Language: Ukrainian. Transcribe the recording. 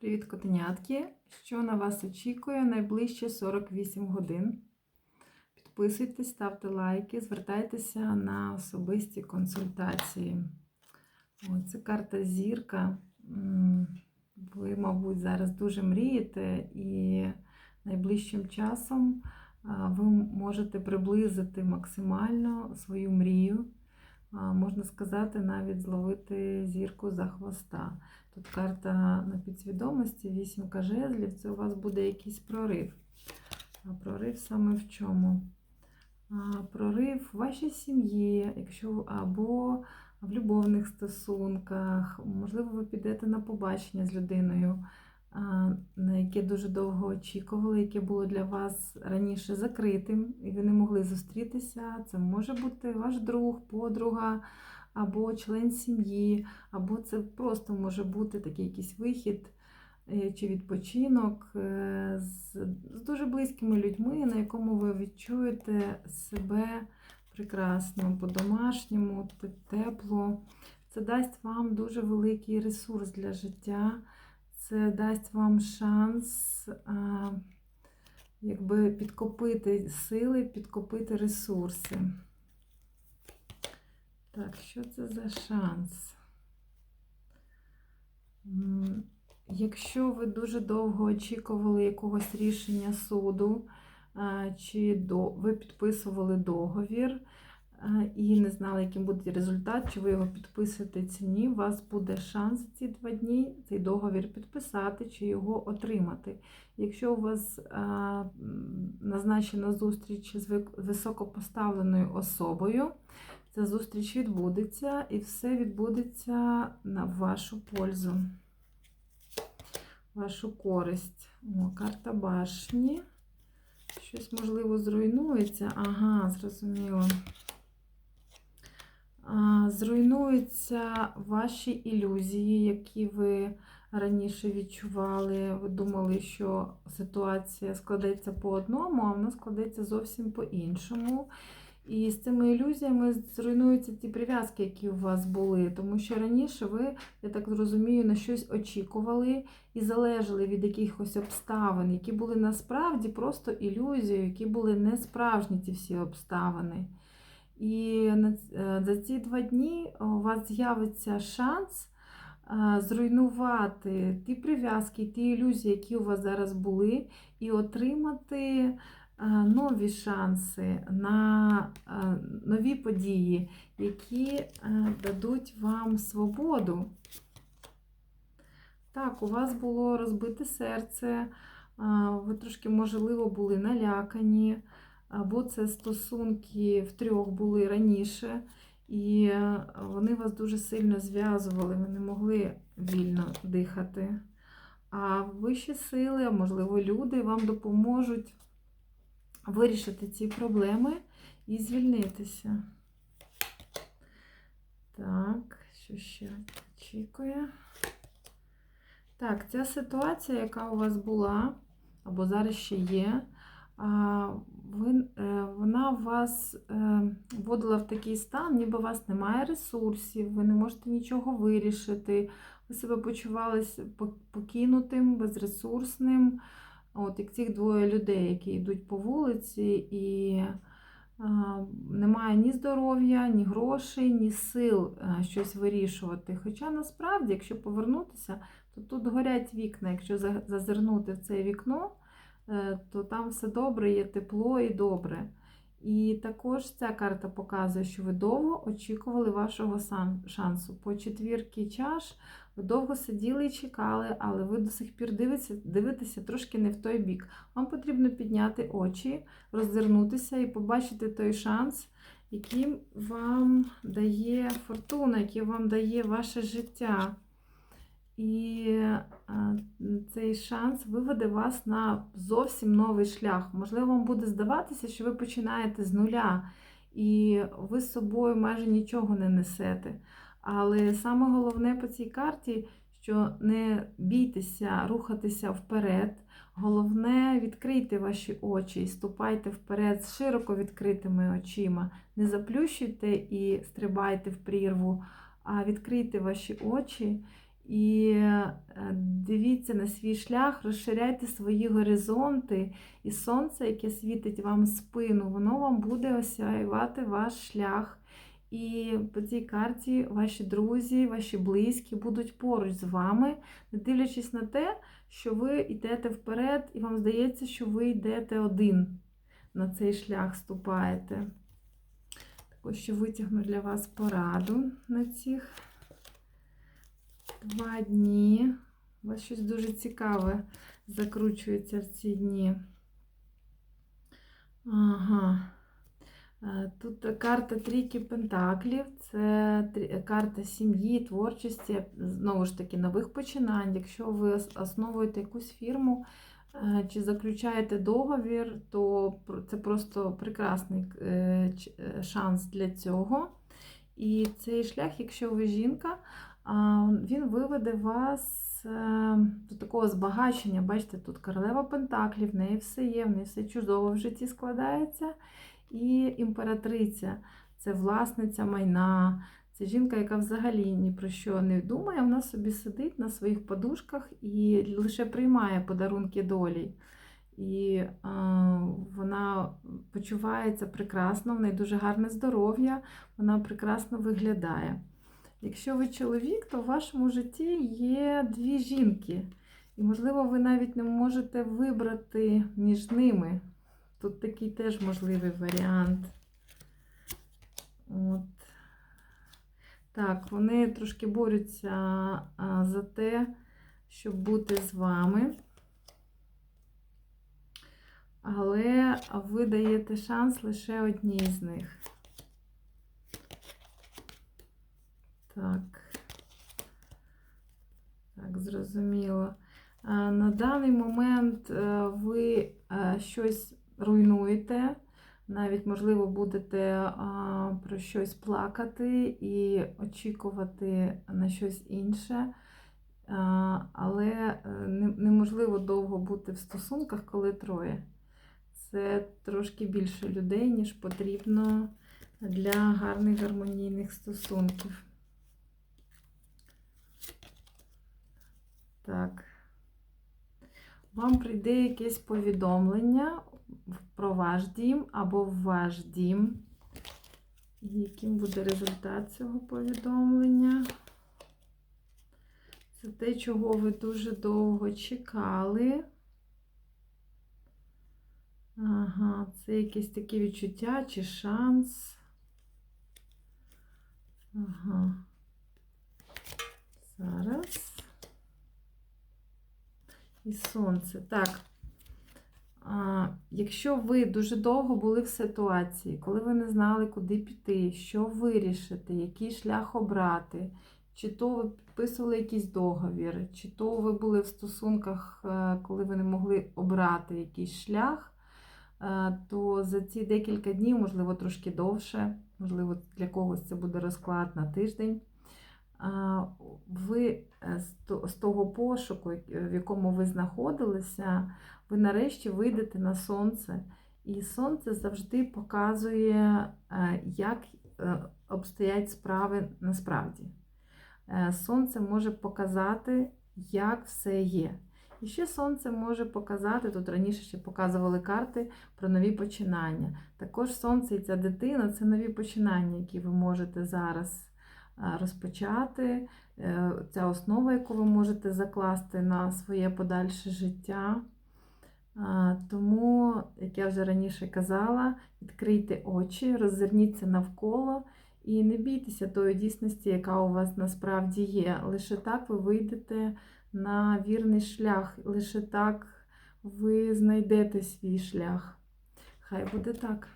Привіт, котенятки! Що на вас очікує найближче 48 годин? Підписуйтесь, ставте лайки, звертайтеся на особисті консультації. О, це карта зірка. Ви, мабуть, зараз дуже мрієте, і найближчим часом ви можете приблизити максимально свою мрію. Можна сказати, навіть зловити зірку за хвоста. Тут карта на підсвідомості, вісімка жезлів, це у вас буде якийсь прорив. А прорив саме в чому? А, Прорив в вашій сім'ї, якщо або в любовних стосунках, можливо, ви підете на побачення з людиною, на яке дуже довго очікували, яке було для вас раніше закритим, і ви не могли зустрітися. Це може бути ваш друг, подруга або член сім'ї, або це просто може бути такий якийсь вихід е, чи відпочинок е, з, дуже близькими людьми, на якому ви відчуєте себе прекрасно, по-домашньому, тепло. Це дасть вам дуже великий ресурс для життя. Це дасть вам шанс якби підкопити сили, підкопити ресурси. Так, що це за шанс? Якщо ви дуже довго очікували якогось рішення суду, чи ви підписували договір і не знали, яким буде результат, чи ви його підписуєте чи ні, у вас буде шанс ці два дні цей договір підписати чи його отримати. Якщо у вас назначена зустріч з високопоставленою особою, Ця зустріч відбудеться і все відбудеться на вашу пользу, вашу користь. О, карта башні. Щось, можливо, зруйнується. Ага, зрозуміло. Зруйнуються ваші ілюзії, які ви раніше відчували. Ви думали, що ситуація складеться по одному, а вона складеться зовсім по-іншому. І з цими ілюзіями зруйнуються ті прив'язки, які у вас були. Тому що раніше ви, я так розумію, на щось очікували і залежали від якихось обставин, які були насправді просто ілюзією, які були не справжні ці всі обставини. І е, за ці два дні у вас з'явиться шанс е, зруйнувати ті прив'язки, ті ілюзії, які у вас зараз були, і отримати е, нові шанси на е, нові події, які е, дадуть вам свободу. Так, у вас було розбите серце, ви трошки, можливо, були налякані, або це стосунки втрьох були раніше, і е, вони вас дуже сильно зв'язували, ви не могли вільно дихати. А вищі сили, можливо, люди вам допоможуть вирішити ці проблеми і звільнитися. Так, що ще очікує? Так, ця ситуація, яка у вас була, або зараз ще є, е, вона вас е, вводила в такий стан, ніби у вас немає ресурсів, ви не можете нічого вирішити, ви себе почувалися покинутим, безресурсним. От як цих двоє людей, які йдуть по вулиці, і а, немає ні здоров'я, ні грошей, ні сил а, щось вирішувати. Хоча насправді, якщо повернутися, то тут горять вікна. Якщо зазирнути в це вікно, е, то там все добре, є тепло і добре. І також ця карта показує, що ви довго очікували вашого шансу. По четвірки чаш ви довго сиділи і чекали, але ви до сих пір дивитеся, дивитеся трошки не в той бік. Вам потрібно підняти очі, роззирнутися і побачити той шанс, який вам дає фортуна, який вам дає ваше життя. І е, цей шанс виведе вас на зовсім новий шлях. Можливо, вам буде здаватися, що ви починаєте з нуля, і ви з собою майже нічого не несете. Але саме головне по цій карті, що не бійтеся рухатися вперед. Головне, відкрийте ваші очі і ступайте вперед з широко відкритими очима. Не заплющуйте і стрибайте в прірву, а відкрийте ваші очі І е, дивіться на свій шлях, розширяйте свої горизонти, і сонце, яке світить вам спину, воно вам буде осяювати ваш шлях. І по цій карті ваші друзі, ваші близькі будуть поруч з вами, не дивлячись на те, що ви йдете вперед, і вам здається, що ви йдете один на цей шлях ступаєте. Також що витягну для вас пораду на цих два дні. У вас щось дуже цікаве закручується в ці дні. Ага. Е, Тут карта трійки пентаклів, це карта сім'ї, творчості, знову ж таки, нових починань. Якщо ви основуєте якусь фірму е, чи заключаєте договір, то це просто прекрасний е, шанс для цього. І цей шлях, якщо ви жінка, він виведе вас е, до такого збагачення. Бачите, тут королева Пентаклів, в неї все є, в неї все чудово в житті складається. І імператриця це власниця майна, це жінка, яка взагалі ні про що не думає, вона собі сидить на своїх подушках і лише приймає подарунки долі. І е, вона почувається прекрасно, в неї дуже гарне здоров'я, вона прекрасно виглядає. Якщо ви чоловік, то в вашому житті є дві жінки. І, можливо, ви навіть не можете вибрати між ними. Тут такий теж можливий варіант. От. Так, вони трошки борються за те, щоб бути з вами. Але ви даєте шанс лише одній з них. Так. Так, зрозуміло. На даний момент е, ви е, щось руйнуєте, навіть, можливо, будете про щось плакати і очікувати на щось інше. Але е, неможливо довго бути в стосунках, коли троє. Це трошки більше людей, ніж потрібно для гарних гармонійних стосунків. Так. Вам прийде якесь повідомлення про ваш дім або в ваш дім. Яким буде результат цього повідомлення? Це те, чого ви дуже довго чекали. Ага, це якесь таке відчуття чи шанс. Ага. Зараз. І сонце. Так. Якщо ви дуже довго були в ситуації, коли ви не знали, куди піти, що вирішити, який шлях обрати, чи то ви підписували якийсь договір, чи то ви були в стосунках, е, коли ви не могли обрати якийсь шлях, е, то за ці декілька днів, можливо, трошки довше, можливо, для когось це буде розклад на тиждень. Ви е, з того пошуку, е, в якому ви знаходилися, ви нарешті вийдете на сонце. І сонце завжди показує, е, як обстоять справи насправді. Сонце може показати, як все є. І ще сонце може показати, тут раніше ще показували карти про нові починання. Також сонце і ця дитина це нові починання, які ви можете зараз розпочати. Е, Ця основа, яку ви можете закласти на своє подальше життя. Тому, як я вже раніше казала, відкрийте очі, роззирніться навколо і не бійтеся тої дійсності, яка у вас насправді є. Лише так ви вийдете на вірний шлях, лише так ви знайдете свій шлях. Хай буде так.